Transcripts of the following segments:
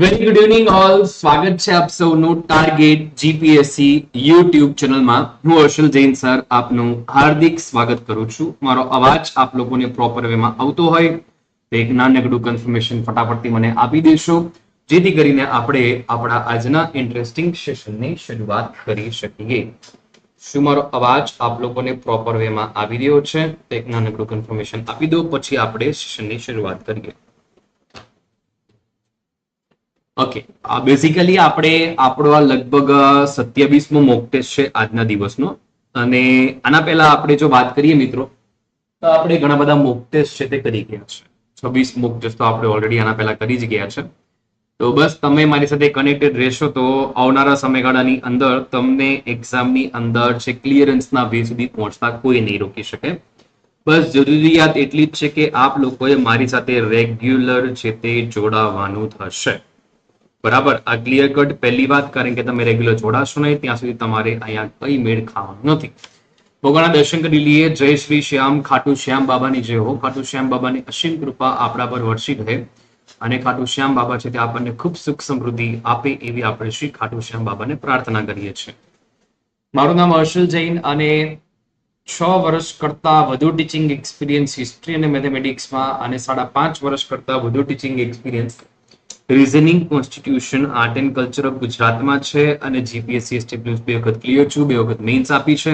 Very good evening all સ્વાગત છે આપ સૌનું ટાર્ગેટ જીપીએસસી યુટ્યુબ ચેનલમાં હું હર્ષલ જૈન સર, આપનું હાર્દિક સ્વાગત કરું છું. મારો અવાજ આપ લોકોને પ્રોપર વેમાં આવતો હોય, તો એક નાનકડું કન્ફર્મેશન ફટાફટથી મને આપી દેશો, જેથી કરીને આપણે આપણા આજના ઇન્ટરેસ્ટિંગ સેશનની શરૂઆત કરી શકીએ. શું મારો અવાજ આપ લોકોને પ્રોપર વેમાં આવી રહ્યો છે? તો એક નાનકડું કન્ફર્મેશન આપી દો, પછી આપણે સેશનની શરૂઆત કરીએ. ઓકે બેઝિકલી આપણે આપણો આ લગભગ સત્યાવીસમો મોક ટેસ્ટ છે આજના દિવસનો. અને આના પહેલા આપણે જો વાત કરીએ મિત્રો, તો આપણે ઘણા બધા મોક ટેસ્ટ છે તે કરી ગયા છે. છવ્વીસ મોક ટેસ્ટ તો આપણે ઓલરેડી આના પહેલા કરી જ ગયા છે. તો બસ તમે મારી સાથે કનેક્ટેડ રહેશો તો આવનારા સમયગાળાની અંદર તમને એક્ઝામની અંદર છે ક્લિયરન્સના વે સુધી પહોંચતા કોઈ નહીં રોકી શકે. બસ જરૂરિયાત એટલી જ છે કે આપ લોકોએ મારી સાથે રેગ્યુલર છે તે જોડાવાનું થશે. બરાબર? આ ક્લિયર કટ પહેલી વાત, કારણ કે તમે રેગ્યુલર જોડાશો નહીં, ત્યાં સુધી તમારે અહીંયા કઈ મેળ ખાવાનું નથી. ભગવાનના દર્શન કરી લઈએ જય શ્રી શ્યામ, ખાટુ શ્યામ બાબાની જય હો. ખાટુ શ્યામ બાબાની અસીમ કૃપા આપણા પર વર્ષી રહે. અને ખાટુ શ્યામ બાબા છે તે આપણને ખૂબ સુખ સમૃદ્ધિ આપે એવી આપણે શ્રી ખાટુ શ્યામ બાબાને પ્રાર્થના કરીએ છીએ. મારું નામ હર્ષલ જૈન અને છ વર્ષ કરતા વધુ ટીચિંગ એક્સપિરિયન્સ હિસ્ટ્રી અને મેથેમેટિક્સમાં અને સાડા પાંચ વર્ષ કરતા વધુ teaching experience reasoning constitution art and culture of ગુજરાતમાં છે અને જીપીએસસી એસટી બે વખત ક્લિયર છું, બે વખત મેઇન્સ આપી છે.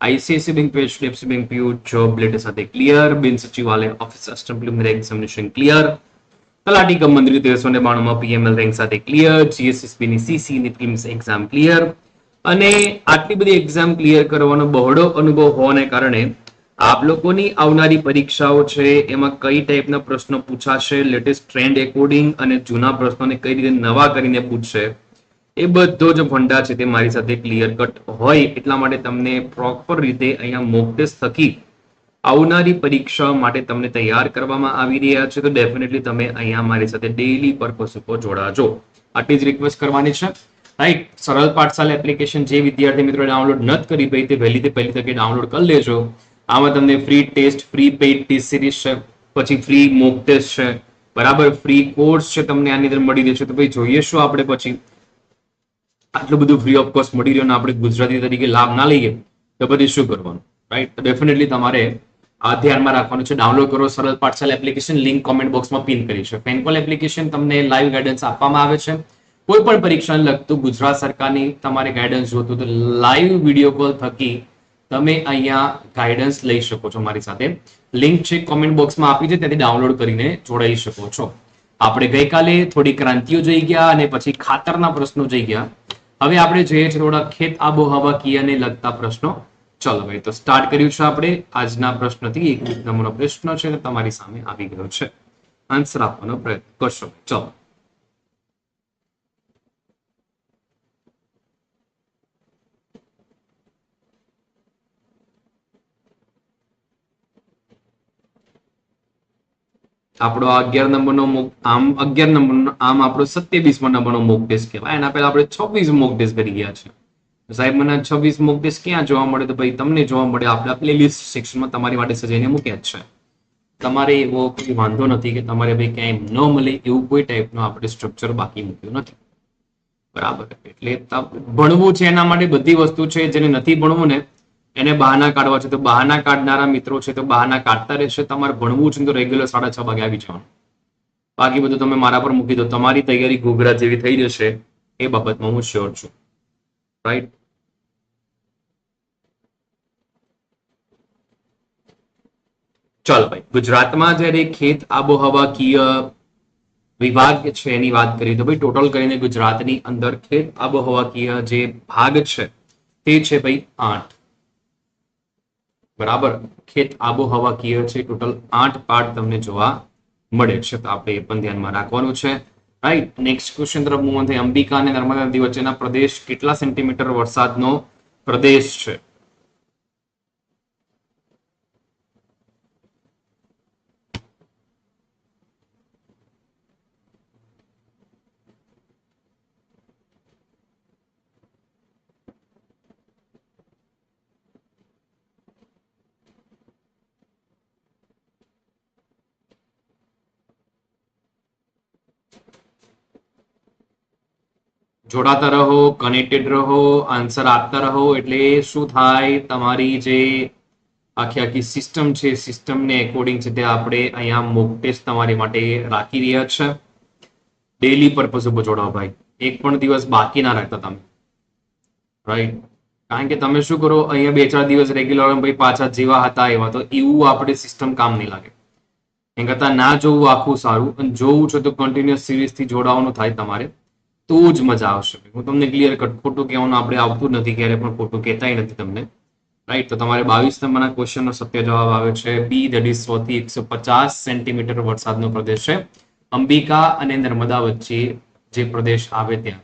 ICIC bank HDFC bank PU job letter સાથે ક્લિયર બિન સચિવાલય office assistant preliminary examination clear તલાટી કમ મંત્રી તેરસો ને બાણુંમાં પીએમએલ રેન્ક સાથે ક્લિયર જીએસએસબી ની સીસી ની પ્રિલિમ્સ એક્ઝામ ક્લિયર અને આટલી બધી એક્ઝામ ક્લિયર કરવાનો બહોળો અનુભવ હોવાને કારણે આપ લોકોની આવનારી પરીક્ષાઓ છે, એમાં કઈ ટાઈપના પ્રશ્નો પૂછાશે લેટેસ્ટ ટ્રેન્ડ એકોર્ડિંગ અને જૂના પ્રશ્નોને કઈ રીતે નવા કરીને પૂછશે, એ બધો જ ભંડા છે તે મારી સાથે ક્લિયર કટ હોય, એટલા માટે તમને પ્રોપર રીતે અહીંયા મોક થકી આવનારી પરીક્ષાઓ માટે તમને તૈયાર કરવામાં આવી રહ્યા છે, તો ડેફિનેટલી તમે અહીંયા મારી સાથે ડેઈલી પર્પઝ ઉપર જોડાજો. આટલી જ રિક્વેસ્ટ કરવાની છે. રાઈટ સરળ પાઠશાલા એપ્લિકેશન જે વિદ્યાર્થી મિત્રો ડાઉનલોડ નથી કરી ભાઈ તે વહેલી તે પહેલી તકે ડાઉનલોડ કરી લેજો. આમાં તમને free test free paid test series છે, પછી ફ્રી મોક ટેસ્ટ છે. બરાબર? ફ્રી કોર્સ છે તમને આની અંદર મળી રહેશે. તો ભાઈ જોઈએ શું આપણે પછી. આટલું બધું ફ્રી ઓફ કોસ્ટ ને આપણે ગુજરાતી તરીકે લાભ ના લઈએ, તો પછી શું કરવાનું? રાઈટ ડેફિનેટલી તમારે આ ધ્યાનમાં રાખવાનું છે. ડાઉનલોડ કરો Saral Pathshala application link comment બોક્સમાં પિન કરી છે પેનકોલ એપ્લિકેશન તમને લાઈવ ગાઈડન્સ આપવામાં આવે છે. કોઈ પણ પરીક્ષાને લગતું ગુજરાત સરકારની તમારે ગાઈડન્સ જોતું તો લાઈવ વીડિયો કોલ થકી તમે અહીંયા ગાઈડન્સ લઈ શકો છો મારી સાથે. લિંક છે કોમેન્ટ બોક્સમાં આપી છે, ત્યાંથી ડાઉનલોડ કરીને જોડાઈ શકો છો. આપણે ગઈકાલે થોડી ક્રાંતિઓ જોઈ ગયા અને પછી ખાતરના પ્રશ્નો જોઈ ગયા. હવે આપણે જોઈએ છીએ થોડા ખેત આબોહવા કિયાને લગતા પ્રશ્નો. ચલો ભાઈ તો સ્ટાર્ટ કર્યું છે આપણે. આજના પ્રશ્નથી એક નંબરનો પ્રશ્ન છે, તમારી સામે આવી ગયો છે. આન્સર આપવાનો પ્રયત્ન કરશો. ચલો. આપણો અગિયાર નંબરનો મોક આમ અગિયાર નંબરનો આમ આપણો સત્યાવીસમો નંબરનો મોક ટેસ્ટ કહેવાય. એના પહેલા આપણે છવ્વીસ મોક ટેસ્ટ કરી ગયા છે. સાહેબ, મને છવ્વીસ મોક ટેસ્ટ ક્યાં જોવા મળે? તો ભાઈ, તમને જોવા મળે. આપણા પ્લેલિસ્ટ સેક્શનમાં તમારી માટે સજાઈને મૂક્યા છે. તમારે એવો કોઈ વાંધો નથી કે તમારે ભાઈ ક્યાંય ન મળે એવું કોઈ ટાઈપનો આપણે સ્ટ્રક્ચર બાકી મૂક્યું નથી. બરાબર. એટલે ભણવું છે એના માટે બધી વસ્તુ છે. જેને નથી ભણવું ને એને બહાના કાઢવા છે, તો બહાના કાઢનારા મિત્રો છે, તો બહાના કાઢતા રહેશે. તમારે ભણવું છે તો રેગ્યુલર સાડા છ વાગે આવી જવાનું. બાકી બધું તમે મારા પર મૂકી દો. તમારી તૈયારી ઘોઘરા જેવી થઈ જશે. એ બાબતમાં હું શ્યોર છું. રાઈટ ચાલો ભાઈ, ગુજરાતમાં જ્યારે ખેત આબોહવાકીય વિભાગ છે એની વાત કરીએ તો ભાઈ ટોટલ કરીને ગુજરાતની અંદર ખેત આબોહવાકીય જે ભાગ છે, તે છે ભાઈ આઠ. બરાબર? ખેત આબોહવા કીય છે. ટોટલ આઠ પાર્ટ તમને જોવા મળે છે. તો આપણે એ પણ ધ્યાનમાં રાખવાનું છે. રાઈટ નેક્સ્ટ ક્વેશ્ચન તરફ મૂવ અંબિકા અને નર્મદા નદી વચ્ચેના પ્રદેશ કેટલા સેન્ટીમીટર વરસાદનો પ્રદેશ છે? જોડાતા રહો કનેક્ટેડ રહો આન્સર આપતા રહો, એટલે શું થાય? તમારી જે આખી આખી સિસ્ટમ છે સિસ્ટમને એકોર્ડિંગ છે તે આપણે અહીંયા મોક ટેસ્ટ તમારી માટે રાખી રહ્યા છે. ડેલી પર્પઝ ઉપર જોડાઓ ભાઈ. એક પણ દિવસ બાકી ના રાખતા તમે. રાઈટ કારણ કે તમે શું કરો? અહીંયા બે ચાર દિવસ રેગ્યુલર ભાઈ પાછા જેવા હતા એવા, તો એવું આપણે સિસ્ટમ કામ નહીં લાગે. એમ કરતા ના જોવું આખું સારું, અને જોવું છે તો કન્ટિન્યુઅસ સિરીઝથી જોડાવાનું થાય તમારે. તો જ મજા આવશે. હું તમને ક્લિયર કટ ખોટું કહેવાનું આપણે આવતું નથી, ક્યારે પણ ખોટું કહેતાય નથી તમને. રાઈટ તો તમારે બાવીસ નંબરના ક્વેશ્ચનનો સત્ય જવાબ આવે છે. બી દેટ ઇઝ સો થી એકસો પચાસ સેન્ટીમીટર વરસાદનો પ્રદેશ છે. અંબિકા અને નર્મદા વચ્ચે જે પ્રદેશ આવે ત્યાં.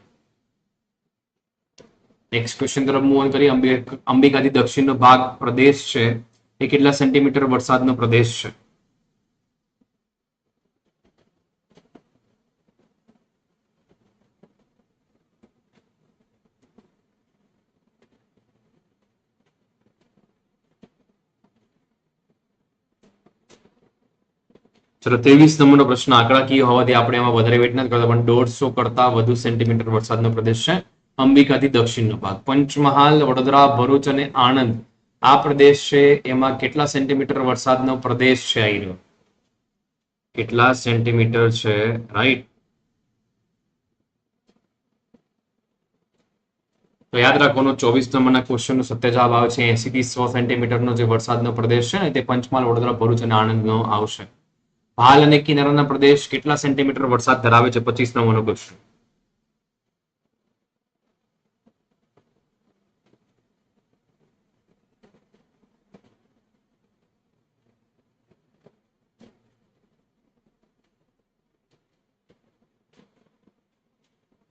નેક્સ્ટ ક્વેશ્ચન તરફ મૂવ ઓન કરી અંબિકાથી દક્ષિણનો ભાગ પ્રદેશ છે. એ કેટલા સેન્ટીમીટર વરસાદનો પ્રદેશ છે? ચલો, ત્રેવીસ નંબરનો પ્રશ્ન. આંકડાકીય હોવાથી આપણે એમાં વધારે વેટ નથી કરતા, પણ દોઢસો કરતા વધુ સેન્ટીમીટર વરસાદનો પ્રદેશ છે, અંબિકાથી દક્ષિણનો ભાગ. પંચમહાલ, વડોદરા, ભરૂચ અને આણંદ. આ પ્રદેશ છે, એમાં કેટલા સેન્ટીમીટર વરસાદનો પ્રદેશ છે અહીં કેટલા સેન્ટીમીટર છે, રાઈટ? તો યાદ રાખવાનું, ચોવીસ નંબરના ક્વેશ્ચનનો સત્ય જવાબ આવે છે એસી થી સો સેન્ટીમીટરનો જે વરસાદનો પ્રદેશ છે ને, તે પંચમહાલ, વડોદરા, ભરૂચ અને આણંદનો આવશે. હાલ અને કિનારાના પ્રદેશ કેટલા સેન્ટીમીટર વરસાદ ધરાવે છે? પચીસ નંબરનો ક્વેશ્ચન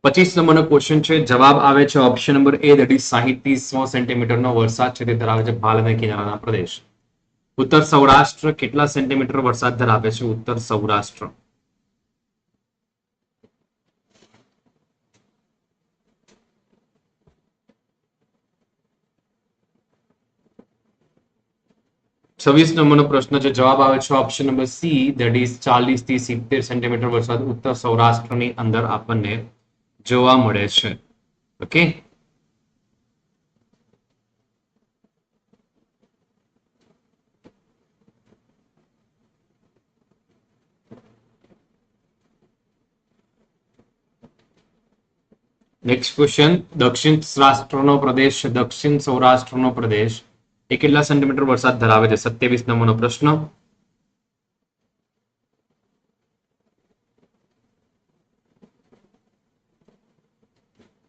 પચીસ નંબરનો ક્વેશ્ચન છે, જવાબ આવે છે ઓપ્શન નંબર એ ઇઝ સાહીઠથી સો સેન્ટીમીટરનો વરસાદ છે, તે ધરાવે છે ભાલ અને કિનારાના પ્રદેશ. ઉત્તર સૌરાષ્ટ્ર કેટલા સેન્ટીમીટર વરસાદ ધરાવે છે? ઉત્તર સૌરાષ્ટ્ર. છવ્વીસ નંબરનો પ્રશ્ન છે. જવાબ આવે છે option number C that is ચાલીસથી સિત્તેર સેન્ટીમીટર વરસાદ ઉત્તર સૌરાષ્ટ્રની અંદર આપણને જોવા મળે છે. ઓકે નેક્સ્ટ ક્વેશ્ચન દક્ષિણ રાષ્ટ્રનો પ્રદેશ દક્ષિણ સૌરાષ્ટ્રનો પ્રદેશ એ કેટલા સેન્ટીમીટર વરસાદ ધરાવે છે. સત્યાવીસ નંબરનો પ્રશ્ન.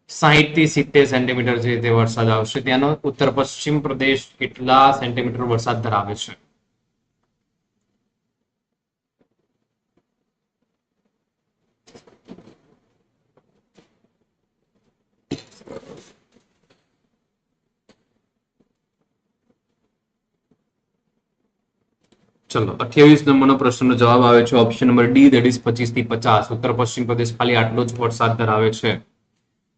સાહીઠથી સિત્તેર સેન્ટીમીટર જે રીતે વરસાદ આવશે, ત્યાંનો ઉત્તર પશ્ચિમ પ્રદેશ કેટલા સેન્ટીમીટર વરસાદ ધરાવે છે? ચલો અઠ્યાવીસ નંબરનો પ્રશ્નનો જવાબ આવે છે option number D that is પચીસથી પચાસ. ઉત્તર પશ્ચિમ પ્રદેશ ખાલી આટલો જ વરસાદ ધરાવે છે.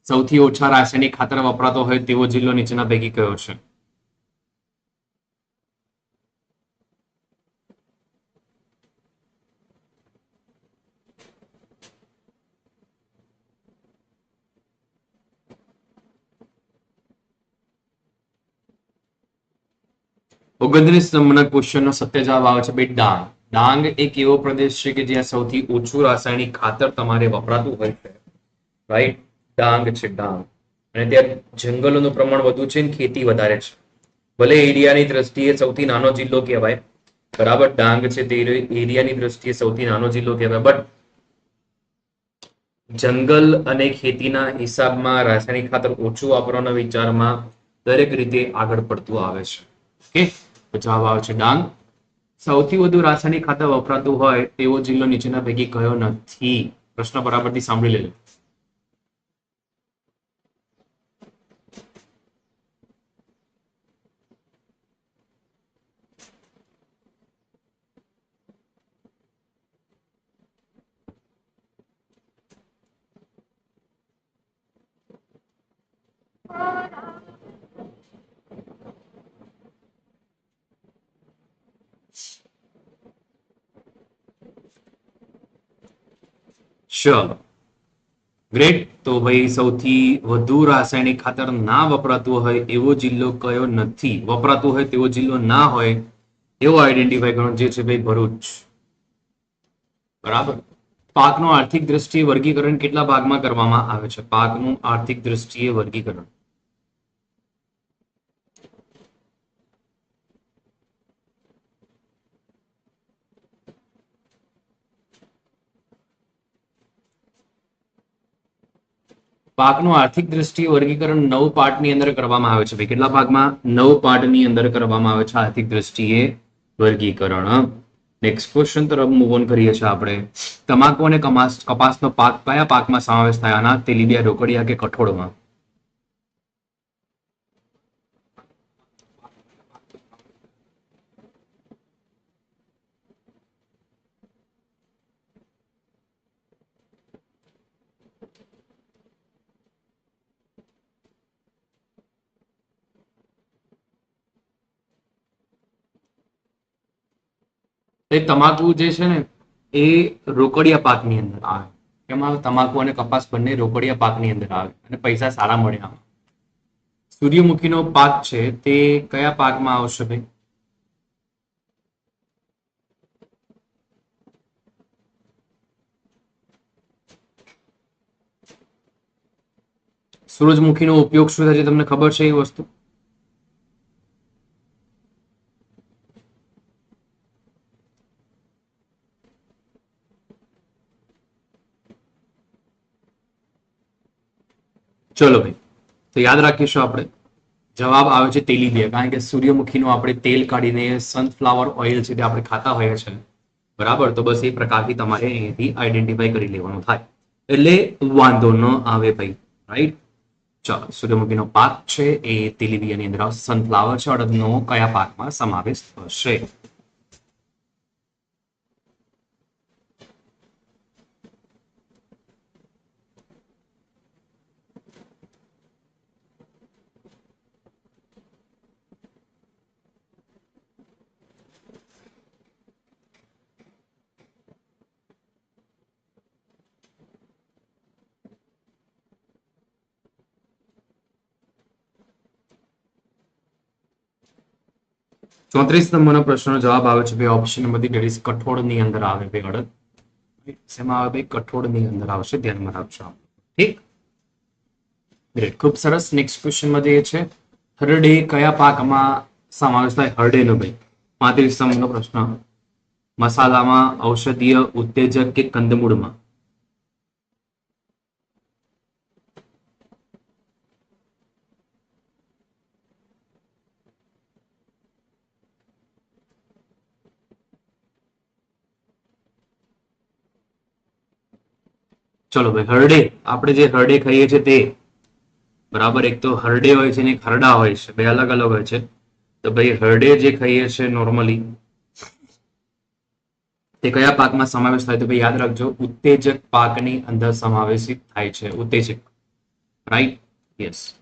સૌથી ઓછા રાસાયણિક ખાતર વપરાતો હોય તેવો જિલ્લો નીચેના પૈકી કયો છે? ઓગણત્રીસ નંબરના ક્વેશ્ચનનો સત્ય જવાબ આવે છે ભાઈ ડાંગ. ડાંગ એક એવો પ્રદેશ છે કે જ્યાં સૌથી ઓછું રાસાયણિક ખાતર તમારે વપરાતું હોય છે. રાઈટ ડાંગ છે ડાંગ. અને ત્યાં જંગલોનું પ્રમાણ વધુ છે અને ખેતી વધારે છે. ભલે એરિયાની દ્રષ્ટિએ સૌથી નાનો જિલ્લો કહેવાય, બરાબર, ડાંગ છે તે એરિયાની દ્રષ્ટિએ સૌથી નાનો જિલ્લો કહેવાય. બટ જંગલ અને ખેતીના હિસાબમાં રાસાયણિક ખાતર ઓછું વાપરવાના વિચારમાં દરેક રીતે આગળ પડતું આવે છે. ઓકે જવાબ આવે છે. ડાંગ સૌથી વધુ રાસાયણિક ખાતર વપરાતું હોય તેવો જિલ્લો નીચેના પૈકી કયો નથી? પ્રશ્ન બરાબરથી સાંભળી લેજો. ચલો ગ્રેટ. તો ભાઈ, સૌથી વધુ રાસાયણિક ખાતર ના વપરાતું હોય એવો જિલ્લો કયો નથી? વપરાતું હોય તેવો જિલ્લો ના હોય એવો આઈડેન્ટિફાઈ કરવાનો જે છે ભાઈ ભરૂચ. બરાબર? પાકનું આર્થિક દ્રષ્ટિએ વર્ગીકરણ કેટલા ભાગમાં કરવામાં આવે છે? પાકનું આર્થિક દ્રષ્ટિએ વર્ગીકરણ. પાકનું આર્થિક દ્રષ્ટિએ વર્ગીકરણ નવ પાર્ટની અંદર કરવામાં આવે છે. ભાઈ, કેટલા ભાગમાં નવ પાર્ટની અંદર કરવામાં આવે છે આર્થિક દ્રષ્ટિએ વર્ગીકરણ? નેક્સ્ટ ક્વેશ્ચન તરફ મૂવ ઓન કરીએ છીએ આપણે. તમાકુ અને કપાસ કપાસનો પાક કયા પાકમાં સમાવેશ થાય અનાજ તેલીબિયા રોકડિયા કે કઠોળમાં? એ તમાકુ જે છે ને, એ રોકડિયા પાકની અંદર આવે. એમાં તમાકુ અને કપાસ બંને રોકડિયા પાકની અંદર આવે અને પૈસા સારા મળે આમાં. સૂર્યમુખીનો પાક છે, તે કયા પાકમાં આવશે ભાઈ? સૂરજમુખીનો ઉપયોગ શું થાય છે? તમને ખબર છે એ વસ્તુ? ચલો ભાઈ. તો યાદ રાખીશું આપણે. જવાબ આવે છે તેલીબિયા. કારણ કે સૂર્યમુખીનું આપણે તેલ કાઢીને સનફ્લાવર ઓઇલ છે તે આપણે ખાતા હોઈએ છીએ. બરાબર? તો બસ એ પ્રકારથી તમારે અહીંથી આઈડેન્ટિફાઈ કરી લેવાનું થાય. એટલે વાંધો ન આવે ભાઈ. રાઈટ ચાલો, સૂર્યમુખીનો પાક છે. એ તેલીબિયાની અંદર સનફ્લાવર છે. અડદનો કયા પાકમાં સમાવેશ થશે? ચોત્રીસ નંબરનો પ્રશ્નનો જવાબ આવે છે. ભાઈ ઓપ્શન નંબર ડી ઇઝ કઠોળની અંદર આવે ભાઈ અડદ. શેમાં આવે ભાઈ? કઠોળની અંદર આવશે. ધ્યાનમાં રાખજો. ઠીક? ગ્રેટ ખૂબ સરસ. નેક્સ્ટ ક્વેશ્ચનમાં જઈએ છે હરડે કયા પાકમાં સમાવેશ થાય? હરડેનો ભાઈ. પાંત્રીસ નંબરનો પ્રશ્ન. મસાલામાં ઔષધીય ઉત્તેજક કે કંદમૂળમાં? ચલો ભાઈ, હરડે. આપણે જે હરડે ખાઈએ છીએ તે. બરાબર, એક તો હરડે હોય છે ને એક હરડા હોય છે. બે અલગ અલગ હોય છે. તો ભાઈ, હરડે જે ખાઈએ છીએ નોર્મલી તે કયા પાકમાં સમાવેશ થાય તો ભાઈ, યાદ રાખજો, ઉત્તેજક પાકની અંદર સમાવેશિત થાય છે. ઉત્તેજક રાઈટ યસ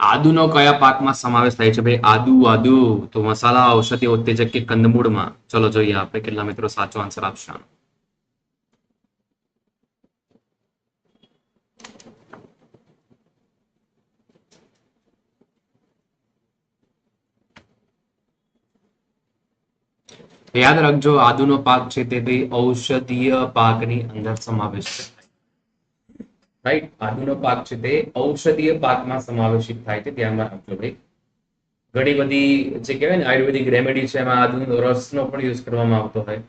આદુનો કયા પાકમાં સમાવેશ થાય છે? ભાઈ, આદુ આદુ. તો મસાલા, ઔષધિ, ઉત્તેજક કે કંદમૂળમાં. ચલો જોઈએ આપણે કેટલા મિત્રો સાચો આન્સર આપશે યાદ રાખજો, આદુનો પાક છે તે ઔષધીય પાકની અંદર સમાવેશ થાય. રાઈટ આદુનો પાક છે તે ઔષધીય પાકમાં સમાવેશિત થાય છે, ધ્યાનમાં રાખજો ભાઈ. ઘણી બધી જે કહેવાય ને આયુર્વેદિક રેમેડી છે, એમાં આદુ રસનો પણ યુઝ કરવામાં આવતો હોય.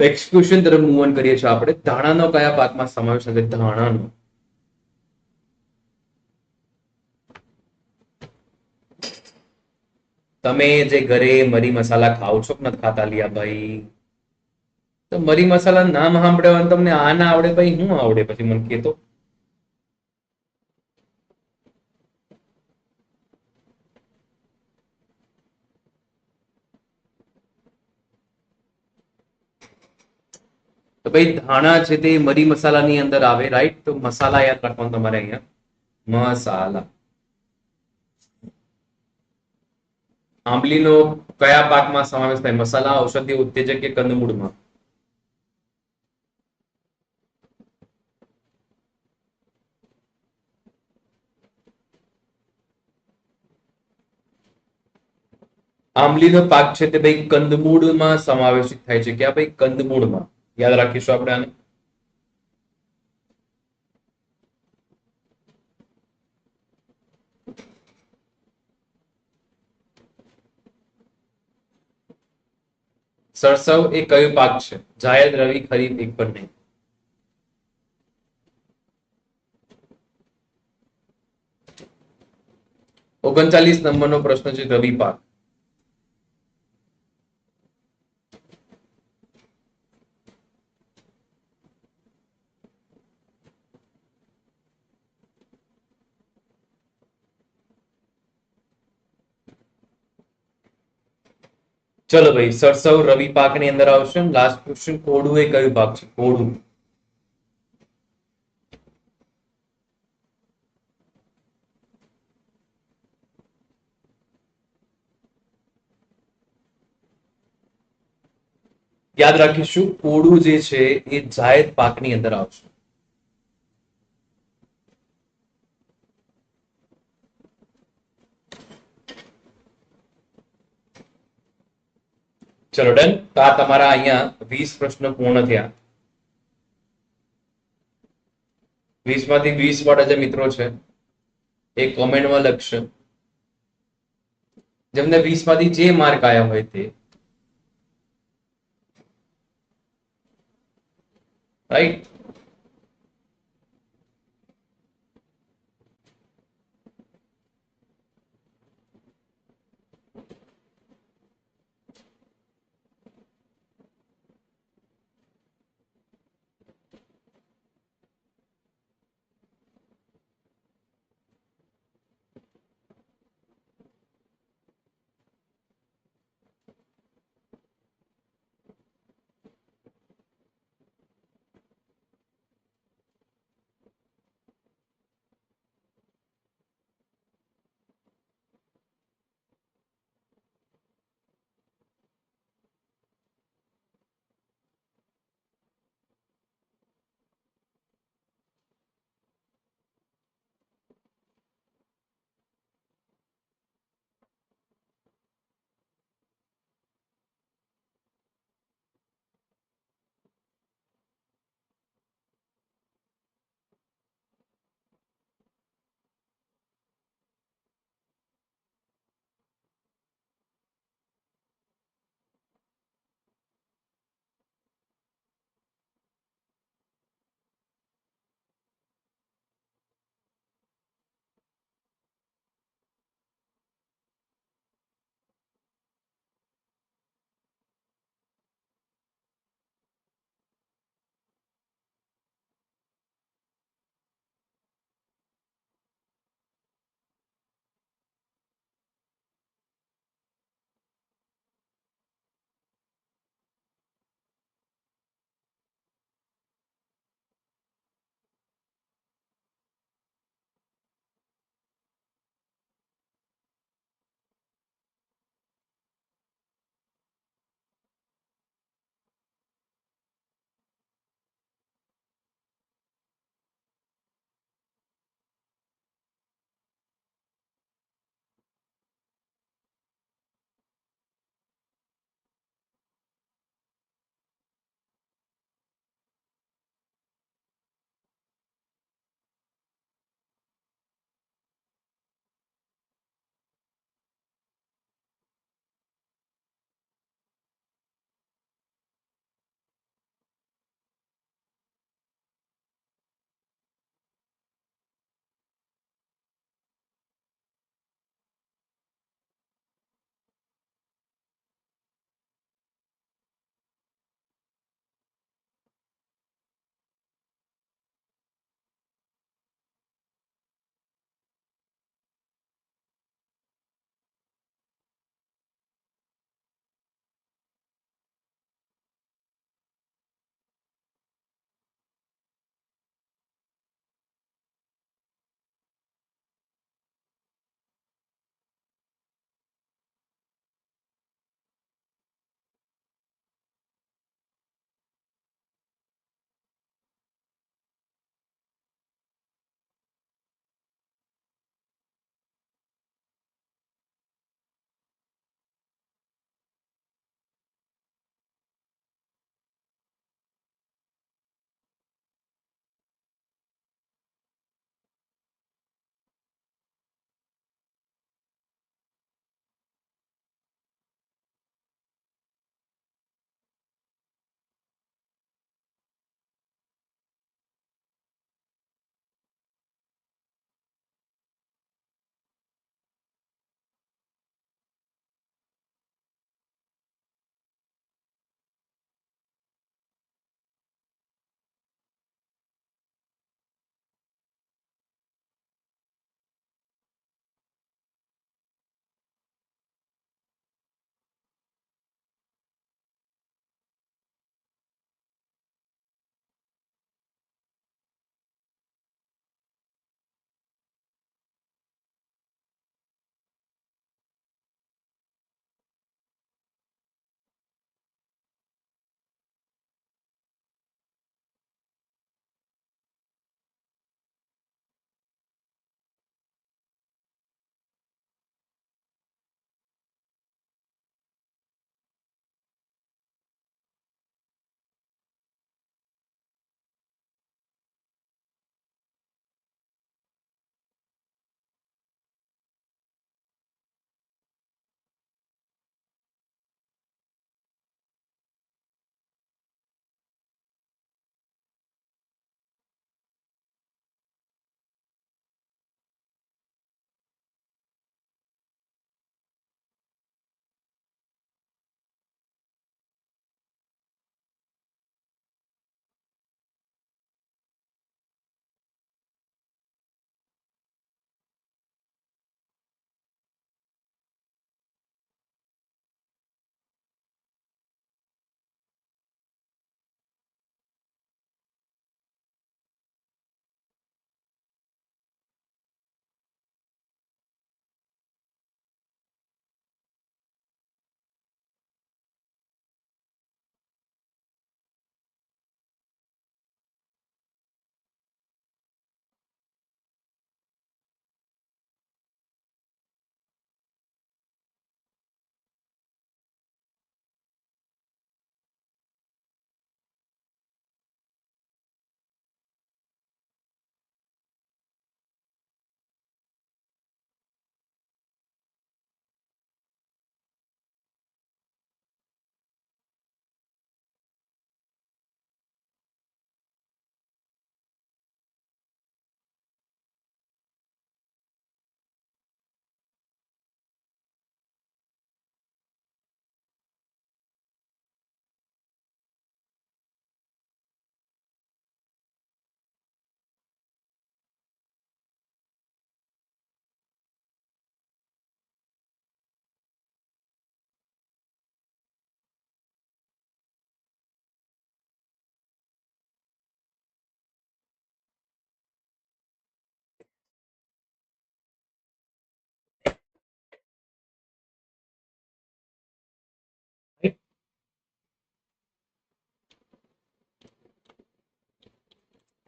એક્સક્યુશન તરફ મૂવ ઓન કરીએ છીએ આપણે. ધાણાનો કયા પાકમાં સમાવેશ થશે ધાણાનો. તમે જે ઘરે મરી મસાલા ખાવ છો કે નથી ખાતા લિયા ભાઈ તો મરી મસાલા નામ સાંભળ્યો તમને આ ના આવડે ભાઈ શું આવડે પછી મને કેતો? તો ભાઈ ધાણા છે તે મરી મસાલાની અંદર આવે રાઈટ તો મસાલા યાદ રાખવાનું તમારે અહીંયા. મસાલા. આંબલીનો કયા પાકમાં સમાવેશ થાય? મસાલા, ઔષધિ, ઉત્તેજક કે કંદમૂળમાં? આંબલીનો પાક છે તે ભાઈ કંદમૂળમાં સમાવેશિત થાય છે. ક્યાં ભાઈ? કંદમૂળમાં. યાદ રાખીશું આપણે આને. સરસવ એ કયો પાક છે? જાયદ, રવિ, ખરીફ, એક પણ નહીં. ઓગણચાલીસ નંબરનો પ્રશ્ન છે રવિ પાક. ચલો ભાઈ, સરસવ રવિ પાકની અંદર આવશે લાસ્ટ ક્વેશ્ચન કોડું એ કયું પાક છે? કોડું યાદ રાખીશું કોડું જે છે એ જાયદ પાકની અંદર આવશે. ચલો, ડન. તો આ તમારા અહીંયા વીસ પ્રશ્ન પૂર્ણ થયા. વીસમાંથી વીસ વાળા જે મિત્રો છે, એ કોમેન્ટમાં લખશે. જેમને વીસમાંથી જે માર્ક આવ્યા હોય તે. રાઈટ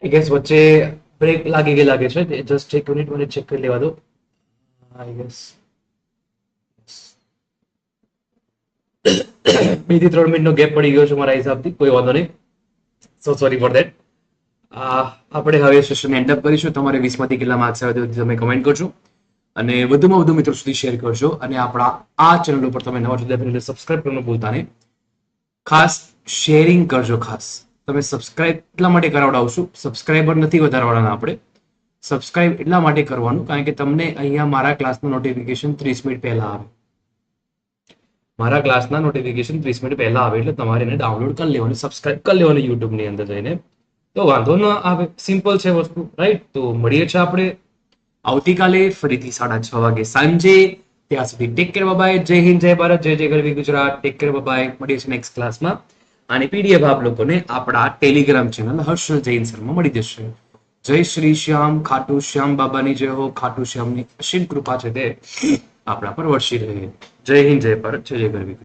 આઈ ગેસ વચ્ચે બ્રેક લાગી ગઈ લાગે છે. જસ્ટ એક યુનિટ મને ચેક કરી લેવા દો. આઈ ગેસ બેથી ત્રણ મિનિટનો ગેપ પડી ગયો છે મારા હિસાબથી. કોઈ વાંધો નહીં. સો સોરી ફોર દેટ આપણે હવે સેશન એન્ડ અપ કરીશું. તમારે વીસમાંથી કેટલા માર્ક્સ આવે તે તમે કમેન્ટ કરજો. અને વધુમાં વધુ મિત્રો સુધી શેર કરજો. અને આપણા આ ચેનલ ઉપર તમે નવા છો ડેફિનેટલી કરવાનું ભૂલતા નહીં. ખાસ શેરિંગ કરજો ખાસ. તમે સબસ્ક્રાઇબ એટલા માટે કરાવડાવશું સબસ્ક્રાઇબર નથી વધારવાના આપણે. સબસ્ક્રાઇબ એટલા માટે કરવાનું, કારણ કે તમને અહીંયા મારા ક્લાસનું નોટિફિકેશન ત્રીસ મિનિટ પહેલા આવે. મારા ક્લાસના નોટિફિકેશન ત્રીસ મિનિટ પહેલા આવે એટલે તમારે એને ડાઉનલોડ કરી લેવાનું સબસ્ક્રાઇબ કરી લેવાનું યુટ્યુબની અંદર જઈને. તો વાંધો ન આવે. સિમ્પલ છે વસ્તુ રાઈટ તો મળીએ છીએ આપણે આવતીકાલે ફરીથી સાડા છ વાગે સાંજે. ત્યાં સુધી ટેક કેર બાય જય હિન્દ, જય ભારત, જય જય ગરવી ગુજરાત. ટેક કેર બાય મળીએ છીએ નેક્સ્ટ ક્લાસમાં અને પીડીએફ આપ લોકોને આપણા ટેલિગ્રામ ચેનલ હર્ષલ જૈન સરમાં મળી જશે. જય શ્રી શ્યામ, ખાટુ શ્યામ બાબાની જય હો, ખાટુ શ્યામની અસીમ કૃપા છે તે આપણા પર વર્ષી રહે. જય હિન્દ, જય ભારત, જય જય ગરવી.